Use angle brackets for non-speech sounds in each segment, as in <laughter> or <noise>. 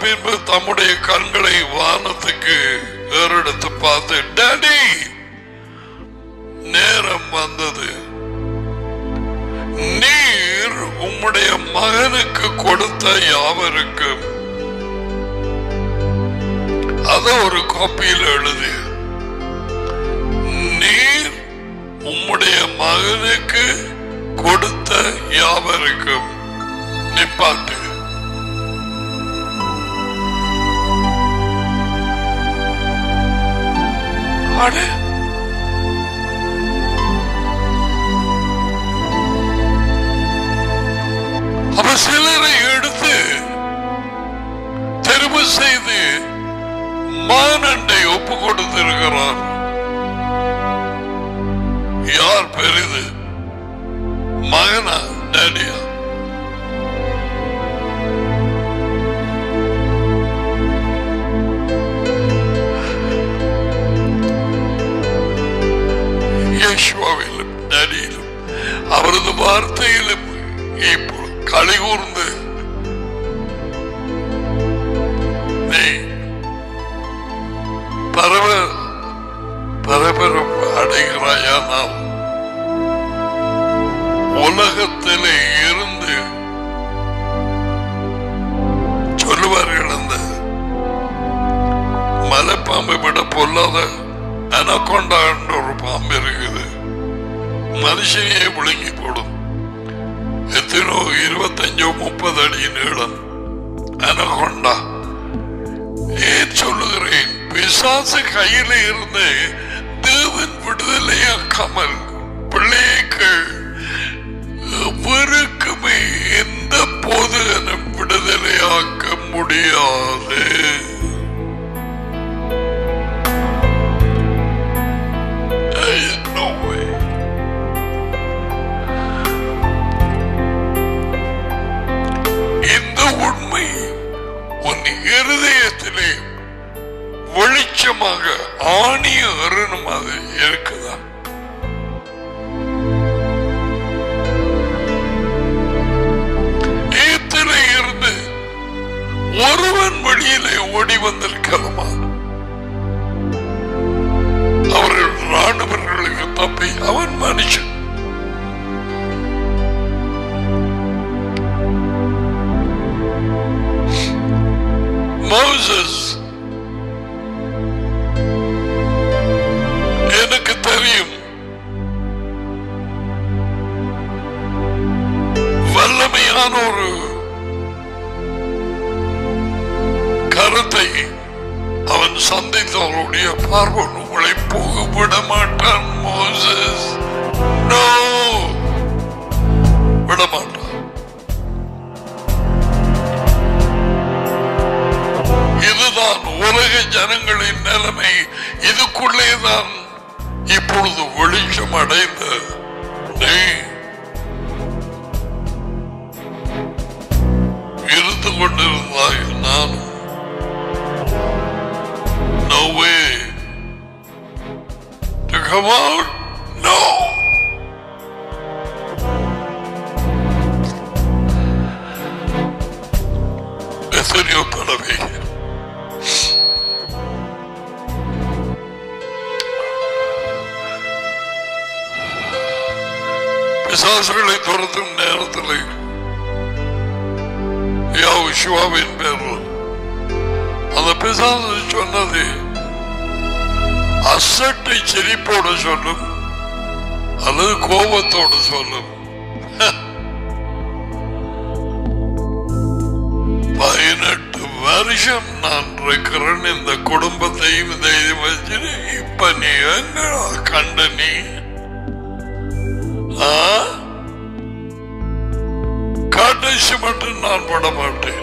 பின்பு தம்முடைய கண்களை வானத்துக்கு ஏறெடுத்து பார்த்து டேடி நேரம் வந்தது. நீர் உம்முடைய மகனுக்கு கொடுத்த யாவருக்கும். அத ஒரு காப்பியில் எழுது ஒப்பு யார் பெரிது? மகனா டேடியா யேசுவாவிலும் டேடியிலும் அவரது வார்த்தையிலும் இப்போ களி அடைகிறாயானால் உலகத்திலே இருந்து சொல்லுவார்கள் அந்த மலைப்பாம்பை விட பொல்லாத அனக்கொண்டான்ற ஒரு பாம்பு இருக்குது. மனுஷனையே விழுங்கி போடும். எத்தனோ இருபத்தஞ்சோ முப்பது அடி நீளம் அனகொண்டா. ஏன் சொல்லுகிறேன்? பிசாசு கையில இருந்து விடுதலையா விடுதலையாக்காமல் பிள்ளைகள் எவருக்குமே எந்த போது விடுதலையாக்க முடியாது. நிச்சயமாக ஆணிய அருணும் அது இருக்குதா? ஏத்திலே இருந்து ஒருவன் வழியிலே ஓடி வந்திருக்கலாமா அவர்கள் ராணுவர்களுக்கு தப்பி அவன் மனுஷன். Moses விட மாட்டான் இதுதான் உலக ஜனங்களின் நிலைமை. இதுக்குள்ளே தான் இப்பொழுது வெளிச்சம் அடைந்த நீ இருந்து கொண்டிருந்தாய் நான் No way. To come out. No. எத்தனையோ தடவை பிசாசுகளை துரத்தும் நேரத்தில் யோசுவாவின் பேரில் அந்த பிசாசு சொன்னது அசட்டை செழிப்போடு சொல்லும் அல்லது கோபத்தோடு சொல்லும் வருஷம் நான் இருக்கிறேன் இந்த குடும்பத்தையும் இதையும் வச்சு இப்ப நீ என்ன கண்டு நீ? ஆ? மட்டும் நான் பட மாட்டேன்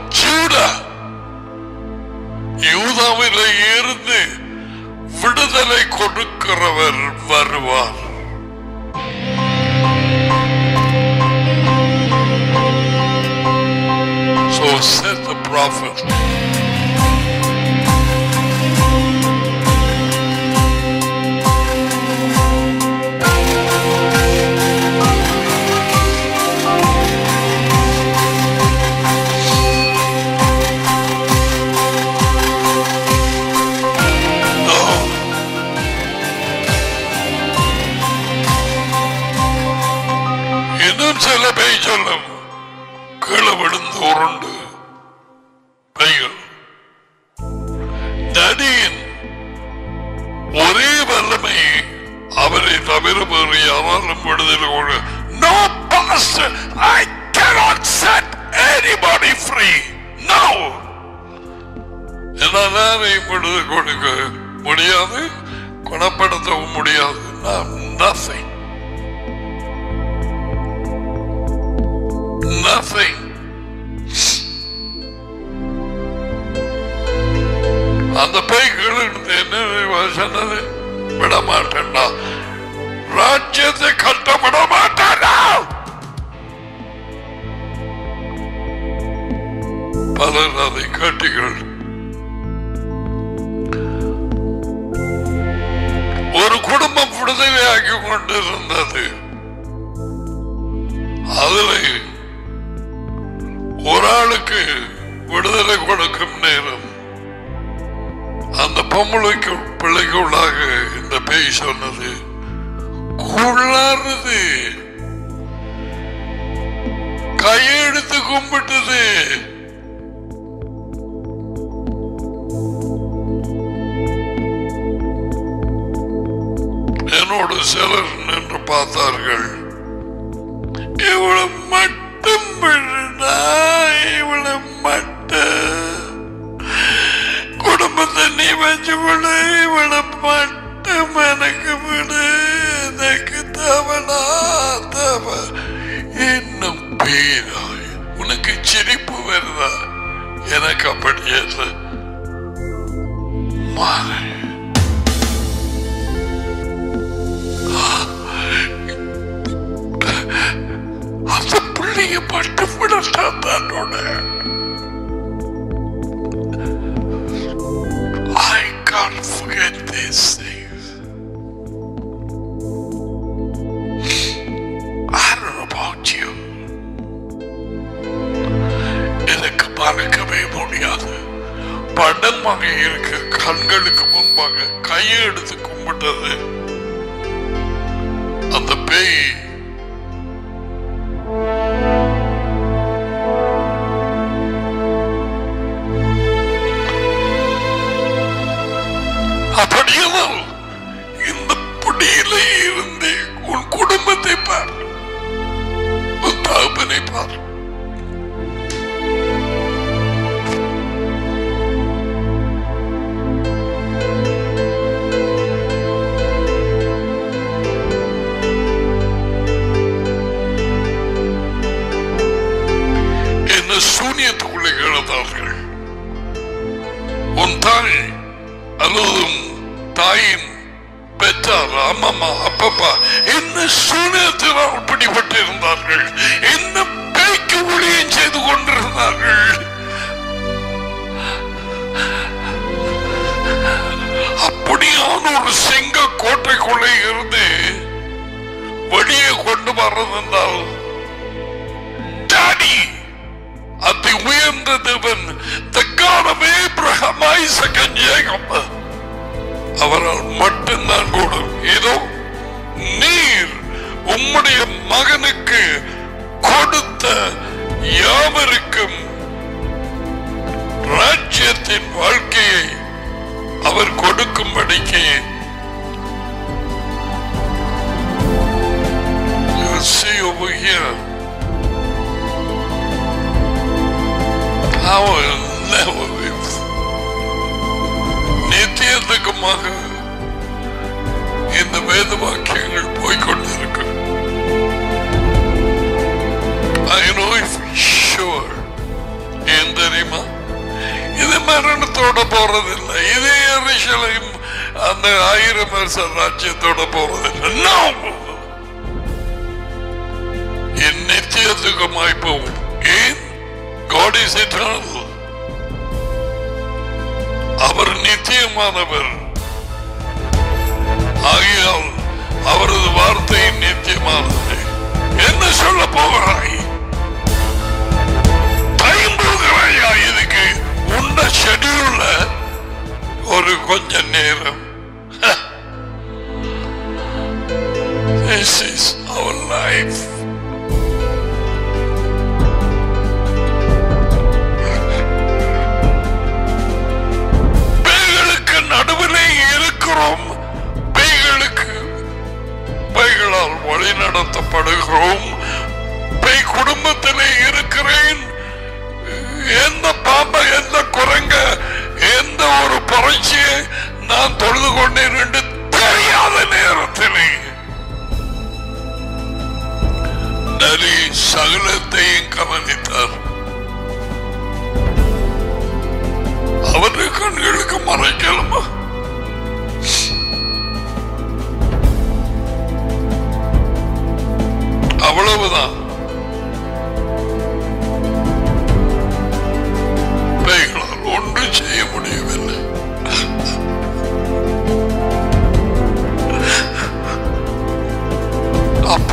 யூதா யூதாவிலே இருந்து விடுதலை கொடுக்கிறவர் வருவார் So said the prophet. அந்த பேய்கள் இருந்து என்ன சொன்னது? விட மாட்டேன்டா ராஜ்யத்தை கட்ட விட மாட்டேன்டா பலர் அதை கட்டிகள் ஒரு குடும்பம் விடுதலையாக்கி கொண்டிருந்தது. அதுல ஒரு ஆளுக்கு விடுதலை கொடுக்கும் நேரம் அந்த பொம்பளைக்கு பிள்ளைக்குள்ளாக இந்த பேய் சொன்னது குள்ளாருது கையெடுத்து கும்பிட்டது. என்னோடு சிலர் நின்று பார்த்தார்கள். இவ்வளவு மட்டும் இவ்வளவு மட்டும் குடும்பத்தை நீ வச்சு விடு இவளை மட்டும் எனக்கு விடு. எனக்கு தேவனா தேவ. இன்னும் பேராய். உனக்கு சிரிப்பு வருதா? எனக்கு அப்படி இல்லை மாறு. அந்த பிள்ளைய பட்டு விட தன்னோட can't forget these things. I don't know about you. எனக்கு மறக்கவே முடியாது படமாக இருக்க கண்களுக்கு முன்பாக கையை எடுத்து கும்பிட்டது அந்த பேய் அப்படியானால் இந்த பிடியில இருந்து உன் குடும்பத்தை பார். உன் தகப்பனை பார். என்ன சூனியத்துக்குள்ளே கிடந்தார்கள்? உன் தாய் அல்லது தாயின் பெற்றார் அம்மம்மா அப்பப்பா என்ன சூனியத்தினால் பிடிபட்டு என்ன பேய்க்கு ஊழியம் செய்து கொண்டிருந்தார்கள். அப்படியான ஒரு சிங்க கோட்டைக்குள்ளே இருந்து வெளியே கொண்டு வர்றதென்றால் டாடி அதி உயர்ந்த தேவன் the God of Abraham, Isaac and Jacob அவரால் மட்டும்தான் கூடும் இதோ நீர் உம்முடைய மகனுக்கு கொடுத்த யாவருக்கும் ராஜ்யத்தின் வாழ்க்கையை அவர் கொடுக்கும்படிக்கு here. I will never live. இந்த வேத வாக்கியங்கள் போய்கொண்டிருக்கு I know if sure. ஏன் தெரியுமா? இது மரணத்தோட போறதில்லை. இது எரிசலையும் அந்த ஆயிரம் வருஷம் ராஜ்யத்தோட போறதில்லை. No! என் நிச்சயத்துக்குமாய் போகும் ஏன்? God is eternal. அவர் நிச்சயமானவர். ஆகையால் அவரது வார்த்தை நித்தியமானது. என்ன சொல்ல போகிறாய்? டைம் கொடுக்கிறாயா இதுக்கு? உண்ட ஷெடியூல்ல ஒரு கொஞ்ச நேரம். <laughs> This is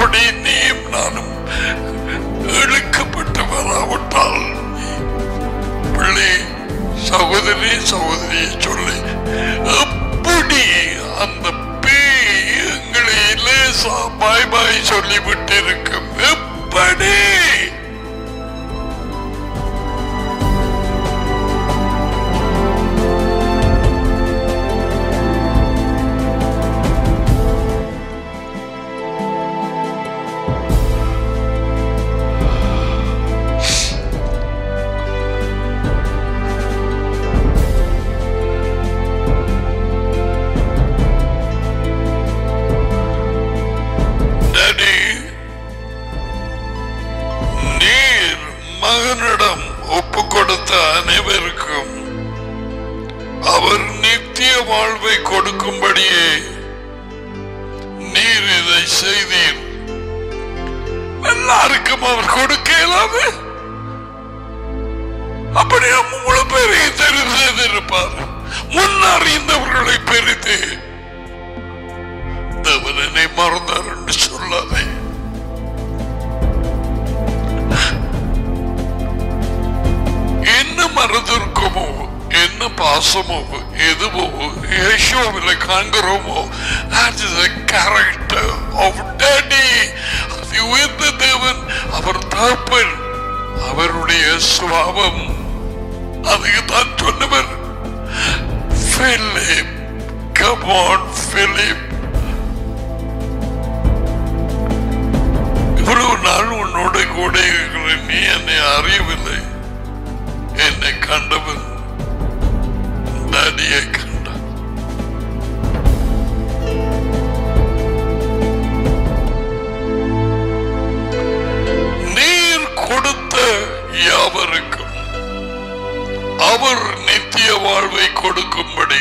அப்படி நீயும் நானும் இழுக்கப்பட்டவராவிட்டால். பிள்ளை சகோதரி சகோதரியை சொல்லி. எப்படி அந்த பேய் எங்களை லேசா பாய் பாய் சொல்லிவிட்டிருக்கும். எப்படி சுபாவம் அதுக்கு சொன்னவர். Philip come on இவ்வளவு நாள் உன்னோட கூட இருக்கிற நீ என்னை அறியவில்லை. என்னை கண்டவன். நடியை உணவை கொடுக்கும்படி.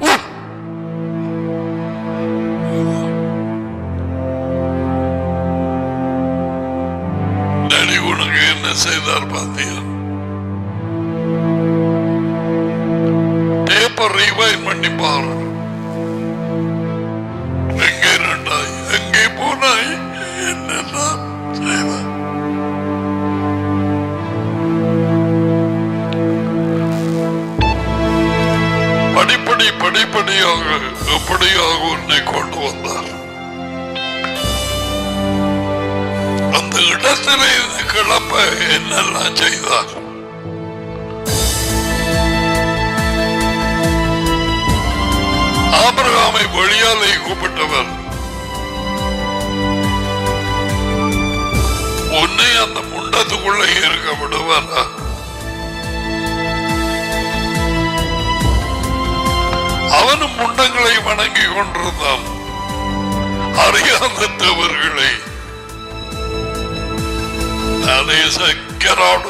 உம், உனக்கு என்ன செய்தார் பாத்தியா? பேப்பர் ரீவைன் பண்ணி பாருங்க என்னெல்லாம் செய்தார் ஆபிரகாமை வழியாலே கூப்பிட்டவர் வீட்டுக்குள்ள இருக்க விடுவாரா அவனும் முண்டங்களை வணங்கி கொண்டிருந்தான். அறியாத year round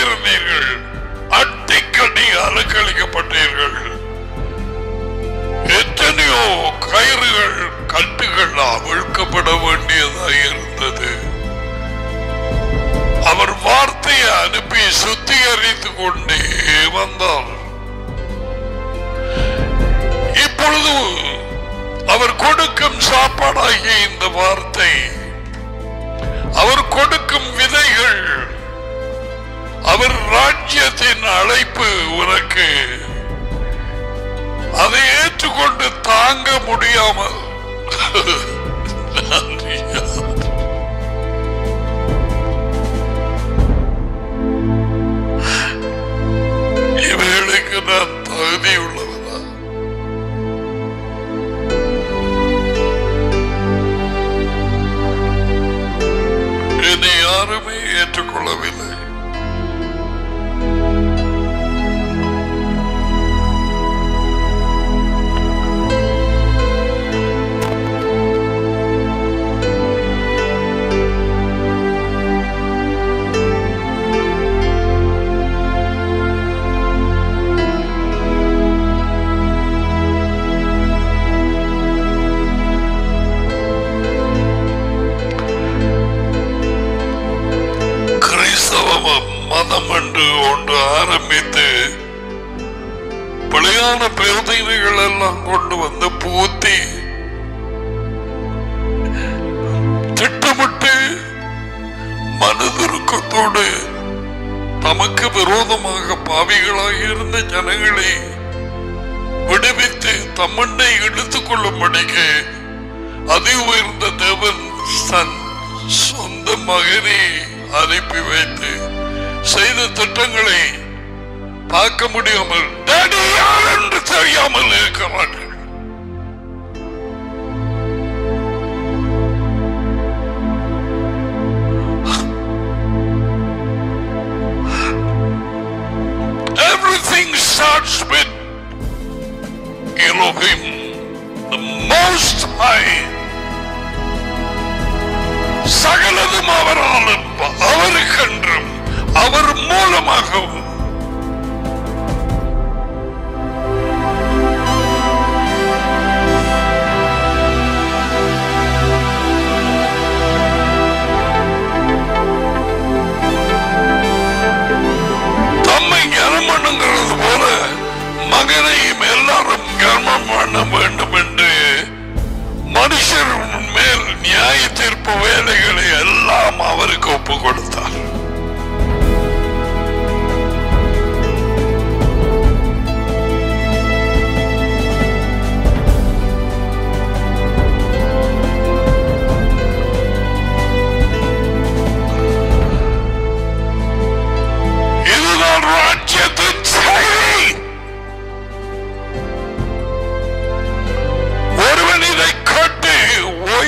இருந்தீர்கள் அட்டிக்கடி அலக்களிக்கப்பட்டீர்கள் எத்தனையோ கயிறுகள் கட்டுகள் அவிழ்க்கப்பட வேண்டியதாக இருந்தது. அவர் வார்த்தையை அனுப்பி சுத்திகரித்துக் கொண்டே வந்தார். இப்பொழுது அவர் கொடுக்கும் சாப்பாடாகிய இந்த வார்த்தை அவர் கொடுக்கும் விதைகள் அவர் ராஜ்யத்தின் அழைப்பு உனக்கு. அதை ஏற்றுக்கொண்டு தாங்க முடியாமல். இவைகளுக்கு நான் தகுதியுள்ள இருந்த ஜனங்களை விடுவித்து தம்மண்ணை எடுத்துக் கொள்ளும்படிக்கு அதி உயர்ந்த தேவன் தன் சொந்த மகனை அனுப்பி வைத்து செய்த திட்டங்களை பார்க்க முடியாமல் என்று தெரியாமல் இருக்க மாட்டேன் with Elohim, the Most High. சகலதும் அவராலும் அவருக்கென்றும் அவர் மூலமாகவும்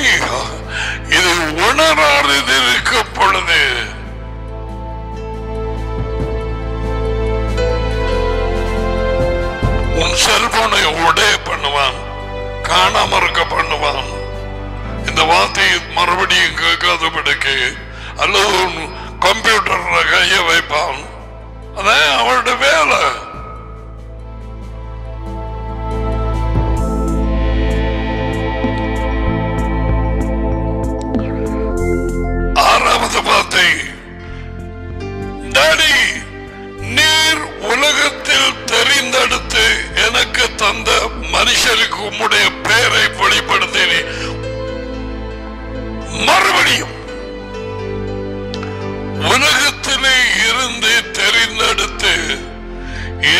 ஐயோ இதை உணராதது இருக்க பொழுது. உன் செல்போனை உடைய பண்ணுவான் காணாம இருக்க பண்ணுவான். இந்த வார்த்தையை மறுபடியும் கேட்காதபடிக்கு அல்லது கம்ப்யூட்டர் கம்ப்யூட்டர்ல கைய வைப்பான். அதான் அவளோட வேலை. வார்த்தை டாடி நீர் உலகத்தில் தெரிந்தெடுத்து எனக்கு தந்த மனுஷருக்கு உம்முடைய பெயரை வெளிப்படுத்தினேன் மறுபடியும் உலகத்திலே இருந்து தெரிந்தெடுத்து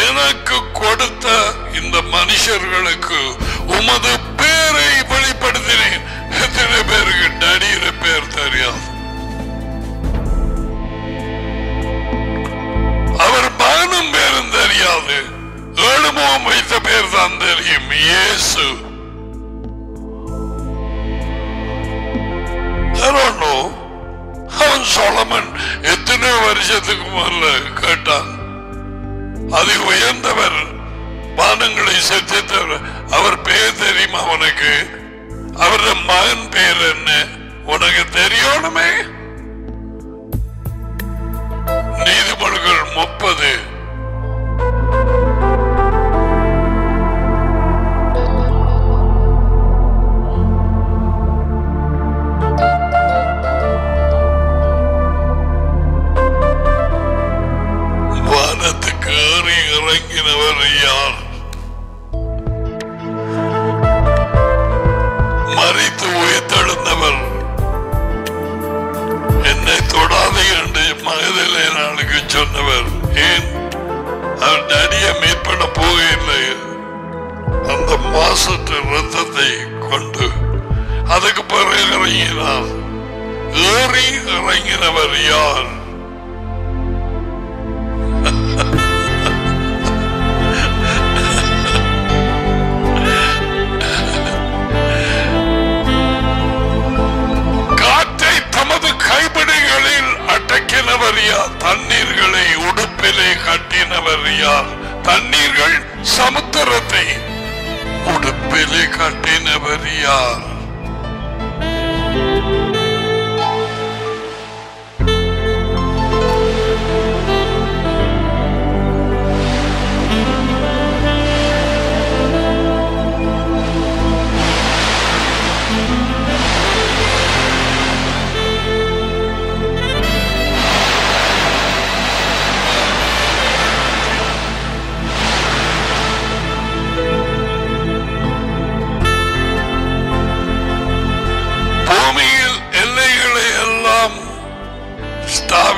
எனக்கு கொடுத்த இந்த மனுஷர்களுக்கு உமது பேரை வெளிப்படுத்தினேன். எத்தனை பேருக்கு டடியில பேர் தெரியாது கிடையாது தெரியாது ஏழுமுகம் வைத்த பேர் தான் தெரியும் இயேசு. அவன் சோழமன் எத்தனை வருஷத்துக்கு முதல்ல கேட்டான். அது உயர்ந்தவர் பானங்களை செத்தவர் அவர் பெயர் தெரியுமா அவனுக்கு அவருடைய மகன் பெயர் என்ன? உனக்கு தெரியணுமே நீதிமொழிகள் முப்பது. தண்ணீர்களை உடுப்பிலே கட்டினவர் யார்? தண்ணீர்கள் சமுத்திரத்தை உடுப்பிலே கட்டினவர் யார்?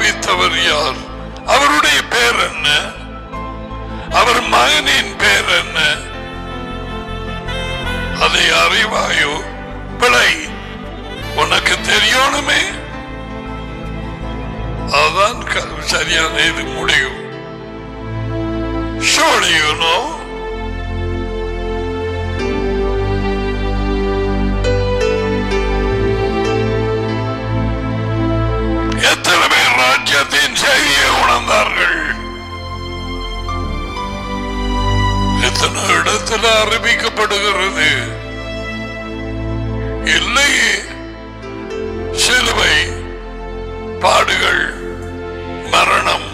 ஸ்தாபித்தவர் யார்? அவருடைய பேர் என்ன? அவர் மகனின் பேர் என்ன? அதை அறிவாயோ? பிழை. உனக்கு தெரியணுமே அதுதான் சரியான இது முடியும். Surely you know. ராஜ்யத்தின் செய்தியை உணர்ந்தார்கள். எத்தனை இடத்துல அறிவிக்கப்படுகிறது? இல்லையே சிலுவை பாடுகள் மரணம்.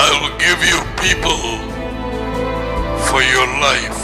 I will give you people for your life.